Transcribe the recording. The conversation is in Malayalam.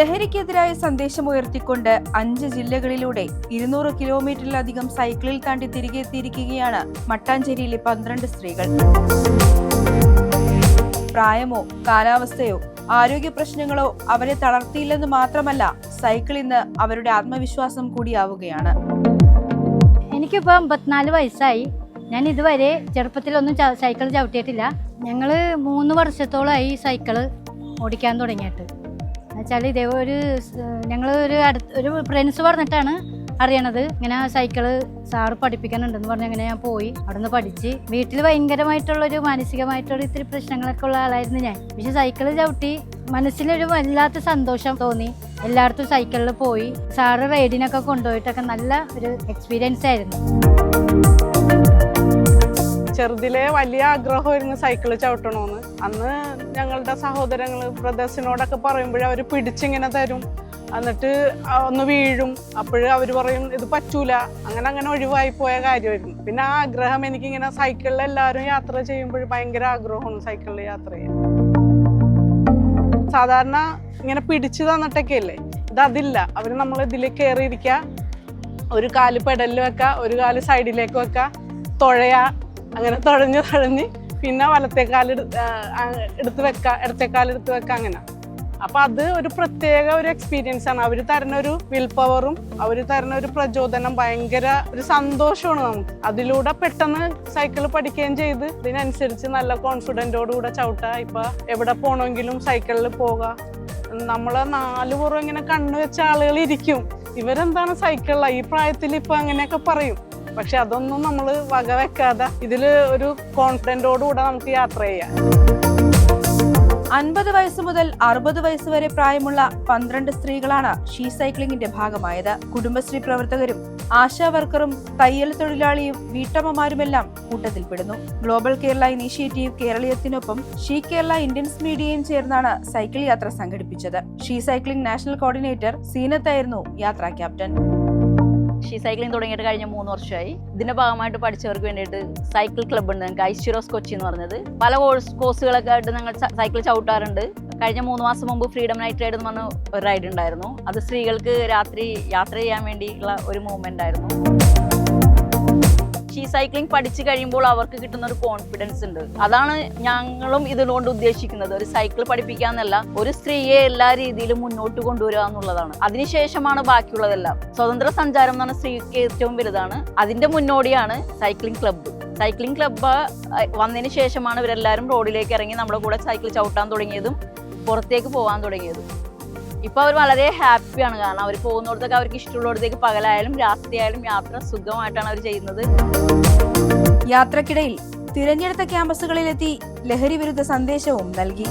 ലഹരിക്കെതിരായ സന്ദേശം ഉയർത്തിക്കൊണ്ട് അഞ്ച് ജില്ലകളിലൂടെ ഇരുന്നൂറ് കിലോമീറ്ററിലധികം സൈക്കിളിൽ താണ്ടി തിരികെ എത്തിയിരിക്കുകയാണ് മട്ടാഞ്ചേരിയിലെ പന്ത്രണ്ട് സ്ത്രീകൾ. പ്രായമോ കാലാവസ്ഥയോ ആരോഗ്യ പ്രശ്നങ്ങളോ അവരെ തളർത്തിയില്ലെന്ന് മാത്രമല്ല സൈക്കിൾ ഇന്ന് അവരുടെ ആത്മവിശ്വാസം കൂടിയാവുകയാണ്. എനിക്കിപ്പോൾ അമ്പത്തിനാല് വയസ്സായി. ഞാൻ ഇതുവരെ ചെറുപ്പത്തിലൊന്നും സൈക്കിൾ ചവിട്ടിയിട്ടില്ല. ഞങ്ങൾ മൂന്ന് വർഷത്തോളമായി സൈക്കിൾ ഓടിക്കാൻ തുടങ്ങിയിട്ട്. എന്നുവെച്ചാൽ ഇതേ ഒരു ഞങ്ങൾ ഒരു അടുത്ത് ഒരു ഫ്രണ്ട്സ് പറഞ്ഞിട്ടാണ് അറിയണത്. ഇങ്ങനെ സൈക്കിൾ സാറ് പഠിപ്പിക്കാനുണ്ടെന്ന് പറഞ്ഞ് അങ്ങനെ ഞാൻ പോയി. അവിടെ നിന്ന് പഠിച്ച് വീട്ടിൽ ഭയങ്കരമായിട്ടുള്ളൊരു മാനസികമായിട്ടുള്ള ഇത്തിരി പ്രശ്നങ്ങളൊക്കെ ഉള്ള ആളായിരുന്നു ഞാൻ. പക്ഷെ സൈക്കിൾ ചവിട്ടി മനസ്സിലൊരു വല്ലാത്ത സന്തോഷം തോന്നി. എല്ലായിടത്തും സൈക്കിളിൽ പോയി. സാറ് റൈഡിനൊക്കെ കൊണ്ടുപോയിട്ടൊക്കെ നല്ല ഒരു എക്സ്പീരിയൻസ് ആയിരുന്നു. ചെറുതിലെ വലിയ ആഗ്രഹമായിരുന്നു സൈക്കിൾ ചവിട്ടണമെന്ന് അന്ന് ഞങ്ങളുടെ സഹോദരങ്ങൾ ബ്രദേഴ്സിനോടൊക്കെ പറയുമ്പോഴേ അവർ പിടിച്ചിങ്ങനെ തരും. എന്നിട്ട് ഒന്ന് വീഴും. അപ്പോഴ് അവർ പറയും ഇത് പറ്റൂല. അങ്ങനെ അങ്ങനെ ഒഴിവായി പോയ കാര്യമായിരുന്നു. പിന്നെ ആ ആഗ്രഹം എനിക്കിങ്ങനെ സൈക്കിളിൽ എല്ലാവരും യാത്ര ചെയ്യുമ്പോൾ ഭയങ്കര ആഗ്രഹമാണ് സൈക്കിളിൽ യാത്ര ചെയ്യാൻ. സാധാരണ ഇങ്ങനെ പിടിച്ചു തന്നിട്ടൊക്കെ അല്ലേ ഇത് അതില്ല. അവർ നമ്മൾ ഇതിൽ കയറിയിരിക്കുക. ഒരു കാൽ പെടലിൽ വെക്കുക ഒരു കാൽ സൈഡിലേക്ക് വെക്കുക തുഴയാ അങ്ങനെ തുഴഞ്ഞ് തുഴഞ്ഞ് പിന്നെ വലത്തേക്കാൽ എടുത്ത് വെക്കാം ഇടത്തേക്കാൽ എടുത്ത് വെക്കാം അങ്ങനെ. അപ്പൊ അത് ഒരു പ്രത്യേക ഒരു എക്സ്പീരിയൻസ് ആണ്. അവർ തരുന്ന ഒരു വിൽ പവറും അവർ തരുന്ന ഒരു പ്രചോദനം ഭയങ്കര ഒരു സന്തോഷമാണ് നമുക്ക്. അതിലൂടെ പെട്ടെന്ന് സൈക്കിൾ പഠിക്കുകയും ചെയ്ത് ഇതിനനുസരിച്ച് നല്ല കോൺഫിഡന്റോടുകൂടെ ചവിട്ടുക ഇപ്പൊ എവിടെ പോകണമെങ്കിലും സൈക്കിളിൽ പോകാം. നമ്മളെ നാല് പുറം ഇങ്ങനെ കണ്ണു വെച്ച ആളുകൾ ഇരിക്കും. ഇവരെന്താണ് സൈക്കിളിലായി ഈ പ്രായത്തിൽ ഇപ്പൊ അങ്ങനെയൊക്കെ പറയും. പക്ഷെ അതൊന്നും നമ്മൾ വക വെക്കാതെ ഇതിൽ ഒരു കോൺഫിഡന്റോടുകൂടെ നമുക്ക് യാത്ര ചെയ്യാം. അൻപത് വയസ്സ് മുതൽ അറുപത് വയസ്സ് വരെ പ്രായമുള്ള പന്ത്രണ്ട് സ്ത്രീകളാണ് ഷീ സൈക്ലിംഗിന്റെ ഭാഗമായത്. കുടുംബശ്രീ പ്രവർത്തകരും ആശാ വർക്കറും തയ്യൽ തൊഴിലാളിയും വീട്ടമ്മമാരുമെല്ലാം കൂട്ടത്തിൽപ്പെടുന്നു. ഗ്ലോബൽ കേരള ഇനീഷ്യേറ്റീവ് കേരളീയത്തിനൊപ്പം ഷീ കേരള ഇന്ത്യൻസ് മീഡിയയും ചേർന്നാണ് സൈക്കിൾ യാത്ര സംഘടിപ്പിച്ചത്. ഷീ സൈക്ലിംഗ് നാഷണൽ കോർഡിനേറ്റർ സീനത്തായിരുന്നു യാത്രാ ക്യാപ്റ്റൻ. ഷീ സൈക്ലിംഗ് തുടങ്ങിയിട്ട് കഴിഞ്ഞ മൂന്ന് വർഷമായി. ഇതിന്റെ ഭാഗമായിട്ട് പഠിച്ചവർക്ക് വേണ്ടിയിട്ട് സൈക്കിൾ ക്ലബ്ബ് ഉണ്ട് ഞങ്ങൾക്ക് ഐശ്വരോസ് കൊച്ചി എന്ന് പറഞ്ഞത്. പല കോഴ്സ് കോഴ്സുകളൊക്കെ ആയിട്ട് ഞങ്ങൾ സൈക്കിൾ ചവിട്ടാറുണ്ട്. കഴിഞ്ഞ മൂന്ന് മാസം മുമ്പ് ഫ്രീഡം നൈറ്റ് റൈഡ് എന്ന് പറഞ്ഞ ഒരു റൈഡ് ഉണ്ടായിരുന്നു. അത് സ്ത്രീകൾക്ക് രാത്രി യാത്ര ചെയ്യാൻ വേണ്ടിയുള്ള ഒരു മൂവ്മെന്റ് ആയിരുന്നു. ഷീ സൈക്ലിംഗ് പഠിച്ചു കഴിയുമ്പോൾ അവർക്ക് കിട്ടുന്ന ഒരു കോൺഫിഡൻസ് ഉണ്ട്. അതാണ് ഞങ്ങളും ഇതുകൊണ്ട് ഉദ്ദേശിക്കുന്നത്. ഒരു സൈക്കിൾ പഠിപ്പിക്കാന്നല്ല ഒരു സ്ത്രീയെ എല്ലാ രീതിയിലും മുന്നോട്ട് കൊണ്ടുവരിക എന്നുള്ളതാണ്. അതിനുശേഷമാണ് ബാക്കിയുള്ളതെല്ലാം. സ്വതന്ത്ര സഞ്ചാരം എന്ന് പറഞ്ഞ സ്ത്രീക്ക് ഏറ്റവും വലുതാണ്. അതിന്റെ മുന്നോടിയാണ് സൈക്ലിംഗ് ക്ലബ്ബ് സൈക്ലിംഗ് ക്ലബ്ബ് വന്നതിന് ശേഷമാണ് ഇവരെല്ലാവരും റോഡിലേക്ക് ഇറങ്ങി നമ്മുടെ കൂടെ സൈക്കിൾ ചവിട്ടാൻ തുടങ്ങിയതും പുറത്തേക്ക് പോകാൻ തുടങ്ങിയതും. ഇപ്പൊ അവർ വളരെ ഹാപ്പിയാണ്. കാരണം അവർ പോകുന്നിടത്തൊക്കെ അവർക്ക് ഇഷ്ടമുള്ളിടത്തേക്ക് പകലായാലും രാത്രിയായാലും യാത്ര സുഖമായിട്ടാണ് അവർ ചെയ്യുന്നത്. യാത്രക്കിടയിൽ തിരഞ്ഞെടുത്ത ക്യാമ്പസുകളിലെത്തി ലഹരി വിരുദ്ധ സന്ദേശവും നൽകി.